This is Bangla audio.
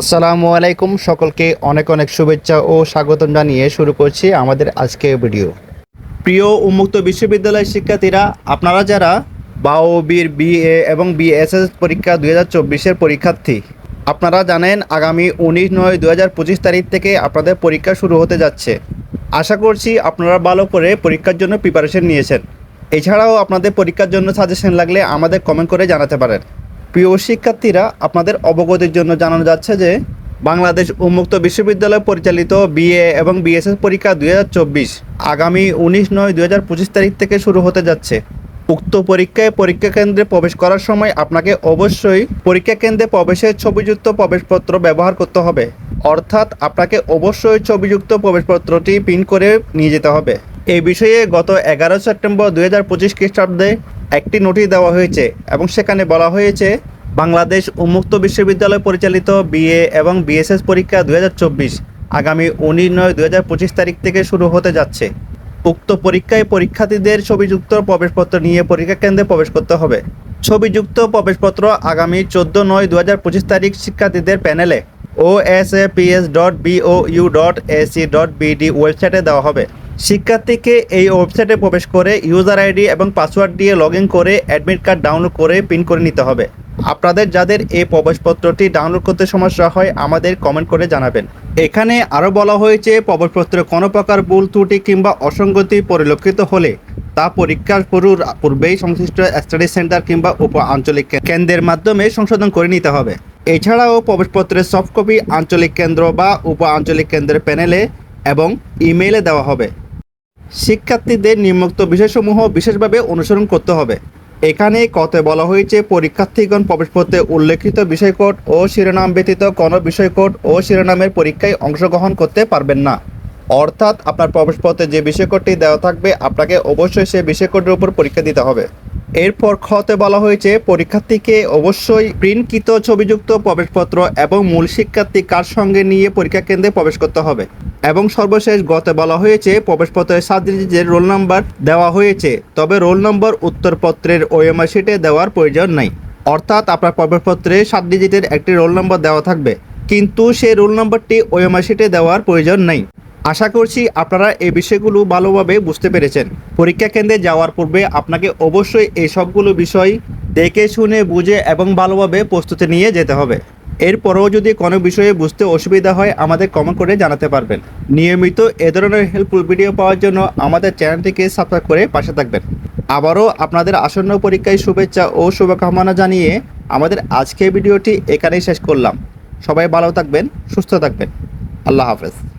আসসালামু আলাইকুম, সকলকে অনেক অনেক শুভেচ্ছা ও স্বাগতম জানিয়ে শুরু করছি আমাদের আজকের ভিডিও। প্রিয় উন্মুক্ত বিশ্ববিদ্যালয়ের শিক্ষার্থীরা, আপনারা যারা বাও, বির, বিএ এবং বিএসএস পরীক্ষা দুই হাজার চব্বিশের পরীক্ষার্থী, আপনারা জানেন আগামী উনিশ নয় দু হাজার পঁচিশ তারিখ থেকে আপনাদের পরীক্ষা শুরু হতে যাচ্ছে। আশা করছি আপনারা ভালো করে পরীক্ষার জন্য প্রিপারেশন নিয়েছেন। এছাড়াও আপনাদের পরীক্ষার জন্য সাজেশন লাগলে আমাদের কমেন্ট করে জানাতে পারেন। প্রিয় শিক্ষার্থীরা, আপনাদের অবগতির জন্য জানানো যাচ্ছে যে বাংলাদেশ উন্মুক্ত বিশ্ববিদ্যালয় পরিচালিত বিএ এবং বিএসএস পরীক্ষা দুই হাজার চব্বিশ আগামী উনিশ নয় দুই তারিখ থেকে শুরু হতে যাচ্ছে। উক্ত পরীক্ষায় পরীক্ষা কেন্দ্রে প্রবেশ করার সময় আপনাকে অবশ্যই পরীক্ষা কেন্দ্রে প্রবেশের ছবিযুক্ত প্রবেশপত্র ব্যবহার করতে হবে। অর্থাৎ আপনাকে অবশ্যই ছবিযুক্ত প্রবেশপত্রটি প্রিন্ট করে নিয়ে যেতে হবে। এই বিষয়ে গত এগারো সেপ্টেম্বর দুই হাজার পঁচিশ খ্রিস্টাব্দে একটি নোটিশ দেওয়া হয়েছে এবং সেখানে বলা হয়েছে, বাংলাদেশ উন্মুক্ত বিশ্ববিদ্যালয় পরিচালিত বিএ এবং বিএসএস পরীক্ষা দু হাজার চব্বিশ আগামী উনিশ নয় দুই তারিখ থেকে শুরু হতে যাচ্ছে। উক্ত পরীক্ষায় পরীক্ষার্থীদের ছবিযুক্ত প্রবেশপত্র নিয়ে পরীক্ষা কেন্দ্রে প্রবেশ করতে হবে। ছবিযুক্ত প্রবেশপত্র আগামী চোদ্দ নয় দু হাজার পঁচিশ তারিখ শিক্ষার্থীদের প্যানেলে ও S A P S dot B O U dot A C dot B D ওয়েবসাইটে দেওয়া হবে। শিক্ষার্থীকে এই ওয়েবসাইটে প্রবেশ করে ইউজার আইডি এবং পাসওয়ার্ড দিয়ে লগ করে অ্যাডমিট কার্ড ডাউনলোড করে প্রিন্ট করে নিতে হবে। আপনাদের যাদের এই প্রবেশপত্রটি ডাউনলোড করতে সমস্যা হয়, আমাদের কমেন্ট করে জানাবেন। এখানে আরও বলা হয়েছে, প্রবেশপত্রে কোনো প্রকার ভুল, ত্রুটি কিংবা অসঙ্গতি পরিলক্ষিত হলে তা পরীক্ষার পুরুর পূর্বেই সংশ্লিষ্ট স্টাডি সেন্টার কিংবা উপ আঞ্চলিক কেন্দ্রের মাধ্যমে সংশোধন করে নিতে হবে। এছাড়াও প্রবেশপত্রের সফট কপি আঞ্চলিক কেন্দ্র বা উপ আঞ্চলিক কেন্দ্রের প্যানেলে এবং ইমেইলে দেওয়া হবে। শিক্ষার্থীদের নিম্নোক্ত বিষয়সমূহ বিশেষভাবে অনুসরণ করতে হবে। এখানে কতে বলা হয়েছে, পরীক্ষার্থীগণ প্রবেশপত্রে উল্লেখিত বিষয়কোড ও শিরোনাম ব্যতীত কোনো বিষয়কোড ও শিরোনামের পরীক্ষায় অংশগ্রহণ করতে পারবেন না। অর্থাৎ আপনার প্রবেশপত্রে যে বিষয়কোডটি দেওয়া থাকবে, আপনাকে অবশ্যই সেই বিষয়কোডের উপর পরীক্ষা দিতে হবে। এরপর খতে বলা হয়েছে, পরীক্ষার্থীকে অবশ্যই প্রিন্টকৃত ছবিযুক্ত প্রবেশপত্র এবং মূল শিক্ষার্থী কার সঙ্গে নিয়ে পরীক্ষা কেন্দ্রে প্রবেশ করতে হবে। এবং সর্বশেষ গতে বলা হয়েছে, প্রবেশপত্রের সাত ডিজিটের রোল নাম্বার দেওয়া হয়েছে, তবে রোল নম্বর উত্তরপত্রের ওএমআর শিটে দেওয়ার প্রয়োজন নাই। অর্থাৎ আপনার প্রবেশপত্রে সাত ডিজিটের একটি রোল নম্বর দেওয়া থাকবে, কিন্তু সেই রোল নম্বরটি ওএমআর শিটে দেওয়ার প্রয়োজন নাই। আশা করছি আপনারা এই বিষয়গুলো ভালোভাবে বুঝতে পেরেছেন। পরীক্ষা কেন্দ্রে যাওয়ার পূর্বে আপনাকে অবশ্যই এই সবগুলো বিষয় দেখে শুনে, বুঝে এবং ভালোভাবে প্রস্তুতি নিয়ে যেতে হবে। এরপরেও যদি কোনো বিষয়ে বুঝতে অসুবিধা হয়, আমাদের কমেন্ট করে জানাতে পারবেন। নিয়মিত এ ধরনের হেল্পফুল ভিডিও পাওয়ার জন্য আমাদের চ্যানেলটিকে সাবস্ক্রাইব করে পাশে থাকবেন। আবারও আপনাদের আসন্ন পরীক্ষায় শুভেচ্ছা ও শুভকামনা জানিয়ে আমাদের আজকের ভিডিওটি এখানেই শেষ করলাম। সবাই ভালো থাকবেন, সুস্থ থাকবেন। আল্লাহ হাফেজ।